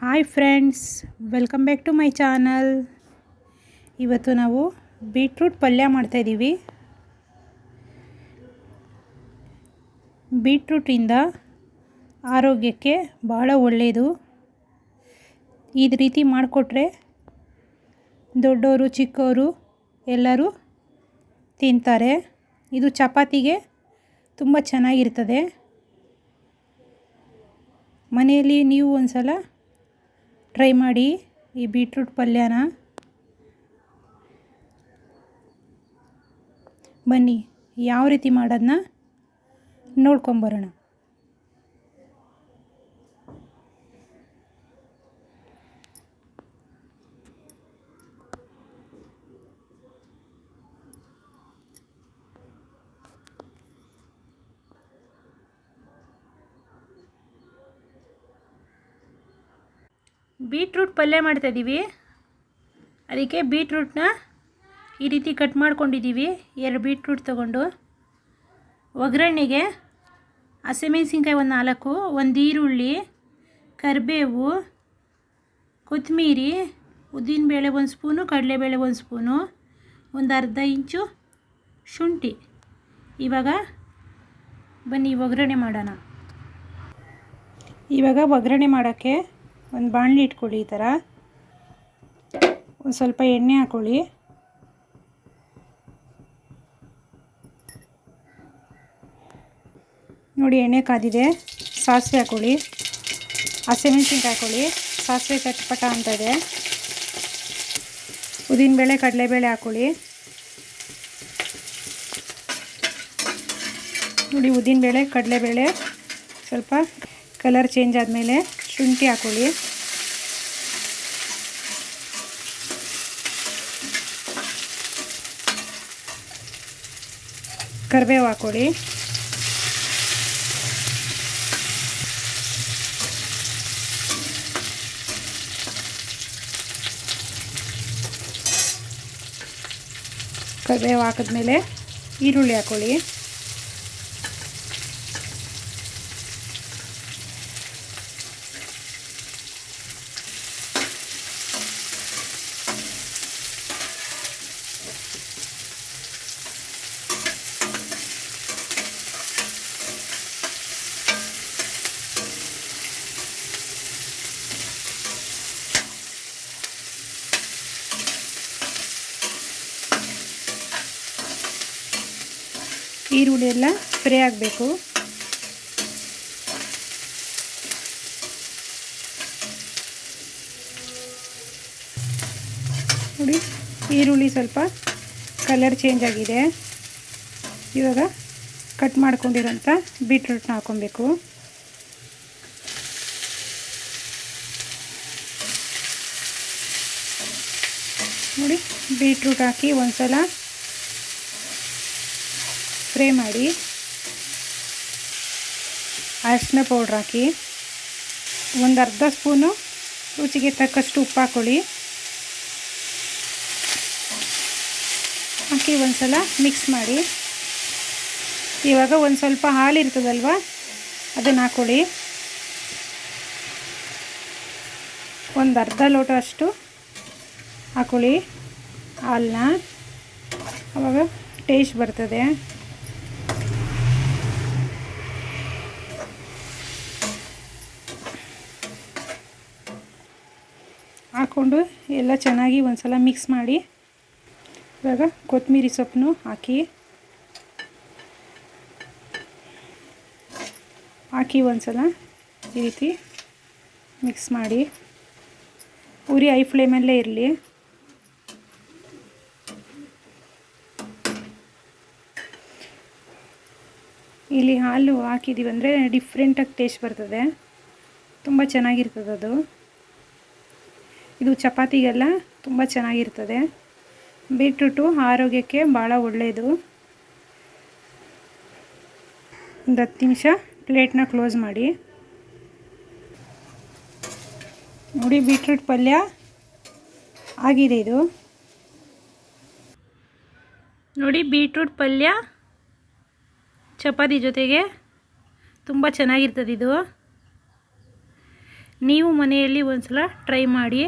Hi friends, welcome back to my channel. ಇವತ್ತು ನಾವು beetroot ಪಲ್ಯ ಮಾಡ್ತಾಯಿದ್ದೀವಿ ಬೀಟ್ರೂಟಿಂದ ಆರೋಗ್ಯಕ್ಕೆ ಭಾಳ ಒಳ್ಳೆಯದು ಈ ರೀತಿ ಮಾಡಿಕೊಟ್ರೆ ದೊಡ್ಡವರು ಚಿಕ್ಕವರು ಎಲ್ಲರೂ ತಿಂತಾರೆ. ಇದು ಚಪಾತಿಗೆ ತುಂಬ ಚೆನ್ನಾಗಿರ್ತದೆ. ಮನೆಯಲ್ಲಿ ನೀವು ಒಂದು ಸಲ ಟ್ರೈ ಮಾಡಿ ಈ ಬೀಟ್ರೂಟ್ ಪಲ್ಯನ. ಬನ್ನಿ ಯಾವ ರೀತಿ ಮಾಡೋದನ್ನ ನೋಡ್ಕೊಂಬರೋಣ. ಬೀಟ್ರೂಟ್ ಪಲ್ಯ ಮಾಡ್ತಾಯಿದ್ದೀವಿ. ಅದಕ್ಕೆ ಬೀಟ್ರೂಟ್ನ ಈ ರೀತಿ ಕಟ್ ಮಾಡ್ಕೊಂಡಿದ್ದೀವಿ. ಎರಡು ಬೀಟ್ರೂಟ್ ತೊಗೊಂಡು. ಒಗ್ಗರಣೆಗೆ ಹಸಿಮೆಣ್ಸಿನ್ಕಾಯಿ ಒಂದು ನಾಲ್ಕು, ಒಂದು ಈರುಳ್ಳಿ, ಕರಿಬೇವು, ಕೊತ್ತಂಬರಿ, ಉದ್ದಿನಬೇಳೆ ಒಂದು ಸ್ಪೂನು, ಕಡಲೆಬೇಳೆ ಒಂದು ಸ್ಪೂನು, ಒಂದು ಅರ್ಧ ಇಂಚು ಶುಂಠಿ. ಇವಾಗ ಬನ್ನಿ ಒಗ್ಗರಣೆ ಮಾಡೋಣ. ಇವಾಗ ಒಗ್ಗರಣೆ ಮಾಡೋಕ್ಕೆ ಒಂದು ಬಾಣಲಿ ಇಟ್ಕೊಳ್ಳಿ ಈ ಥರ. ಒಂದು ಸ್ವಲ್ಪ ಎಣ್ಣೆ ಹಾಕ್ಕೊಳ್ಳಿ ನೋಡಿ ಎಣ್ಣೆ ಕಾದಿದೆ. ಸಾಸಿವೆ ಹಾಕ್ಕೊಳ್ಳಿ ಹಸಿಮೆಣ್ಸಿನ್ಕಾಯಿ ಹಾಕ್ಕೊಳ್ಳಿ ಸಾಸಿವೆ ಚಟ್ಪಟ ಅಂತ ಇದೆ. ಉದ್ದಿನಬೇಳೆ ಕಡಲೆಬೇಳೆ ಹಾಕ್ಕೊಳ್ಳಿ ನೋಡಿ ಉದ್ದಿನಬೇಳೆ ಕಡಲೆಬೇಳೆ ಸ್ವಲ್ಪ ಕಲರ್ ಚೇಂಜ್ ಆದಮೇಲೆ ಶುಂಠಿ ಹಾಕೊಳ್ಳಿ. ಕರಿಬೇವು ಹಾಕೊಳ್ಳಿ. ಕರಿಬೇವು ಹಾಕಿದ್ಮೇಲೆ ಈರುಳ್ಳಿ ಹಾಕ್ಕೊಳ್ಳಿ ಈರುಳ್ಳಿ ಎಲ್ಲ ಫ್ರೈ ಆಗಬೇಕು. ನೋಡಿ, ಈರುಳ್ಳಿ ಸ್ವಲ್ಪ ಕಲರ್ ಚೇಂಜ್ ಆಗಿದೆ. ಇವಾಗ ಕಟ್ ಮಾಡ್ಕೊಂಡಿರೋಂಥ ಬೀಟ್ರೂಟ್ನ ಹಾಕೊಬೇಕು ನೋಡಿ ಬೀಟ್ರೂಟ್ ಹಾಕಿ ಒಂದ್ಸಲ ಫ್ರೈ ಮಾಡಿ ಅರಿಶಿನ ಪೌಡ್ರ್ ಹಾಕಿ. ಒಂದು ಅರ್ಧ ಸ್ಪೂನು ರುಚಿಗೆ ತಕ್ಕಷ್ಟು ಉಪ್ಪು ಹಾಕೊಳ್ಳಿ. ಹಾಕಿ ಒಂದು ಸಲ ಮಿಕ್ಸ್ ಮಾಡಿ. ಇವಾಗ ಒಂದು ಸ್ವಲ್ಪ ಹಾಲು ಇರ್ತದಲ್ವ, ಅದನ್ನು ಹಾಕೊಳ್ಳಿ. ಒಂದು ಅರ್ಧ ಲೋಟ ಅಷ್ಟು ಹಾಕೊಳ್ಳಿ. ಹಾಲನ್ನ ಆವಾಗ ಟೇಸ್ಟ್ ಬರ್ತದೆ. ಹಾಕ್ಕೊಂಡು ಎಲ್ಲ ಚೆನ್ನಾಗಿ ಒಂದು ಸಲ ಮಿಕ್ಸ್ ಮಾಡಿ ಇವಾಗ ಕೊತ್ತಂಬರಿ ಸೊಪ್ಪನ್ನು ಹಾಕಿ. ಹಾಕಿ ಒಂದು ಸಲ ಈ ರೀತಿ ಮಿಕ್ಸ್ ಮಾಡಿ. ಉರಿ ಐ ಫ್ಲೇಮಲ್ಲೇ ಇರಲಿ. ಇಲ್ಲಿ ಹಾಲು ಹಾಕಿದ್ದೀವಿ ಅಂದರೆ ಡಿಫ್ರೆಂಟಾಗಿ ಟೇಸ್ಟ್ ಬರ್ತದೆ. ತುಂಬ ಚೆನ್ನಾಗಿರ್ತದದು ಇದು ಚಪಾತಿಗೆಲ್ಲ ತುಂಬ ಚೆನ್ನಾಗಿರ್ತದೆ. ಬೀಟ್ರೂಟು ಆರೋಗ್ಯಕ್ಕೆ ಭಾಳ ಒಳ್ಳೆಯದು ಒಂದು ಹತ್ತು ನಿಮಿಷ ಪ್ಲೇಟ್ನ ಕ್ಲೋಸ್ ಮಾಡಿ. ನೋಡಿ ಬೀಟ್ರೂಟ್ ಪಲ್ಯ ಆಗಿದೆ ಇದು. ನೋಡಿ ಬೀಟ್ರೂಟ್ ಪಲ್ಯ ಚಪಾತಿ ಜೊತೆಗೆ ತುಂಬ ಚೆನ್ನಾಗಿರ್ತದೆ ಇದು. ನೀವು ಮನೆಯಲ್ಲಿ ಒಂದು ಸಲ ಟ್ರೈ ಮಾಡಿ.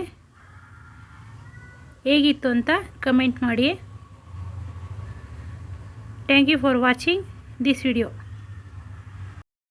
ಹೇಗಿತ್ತು ಅಂತ ಕಮೆಂಟ್ ಮಾಡಿ thank you for watching this video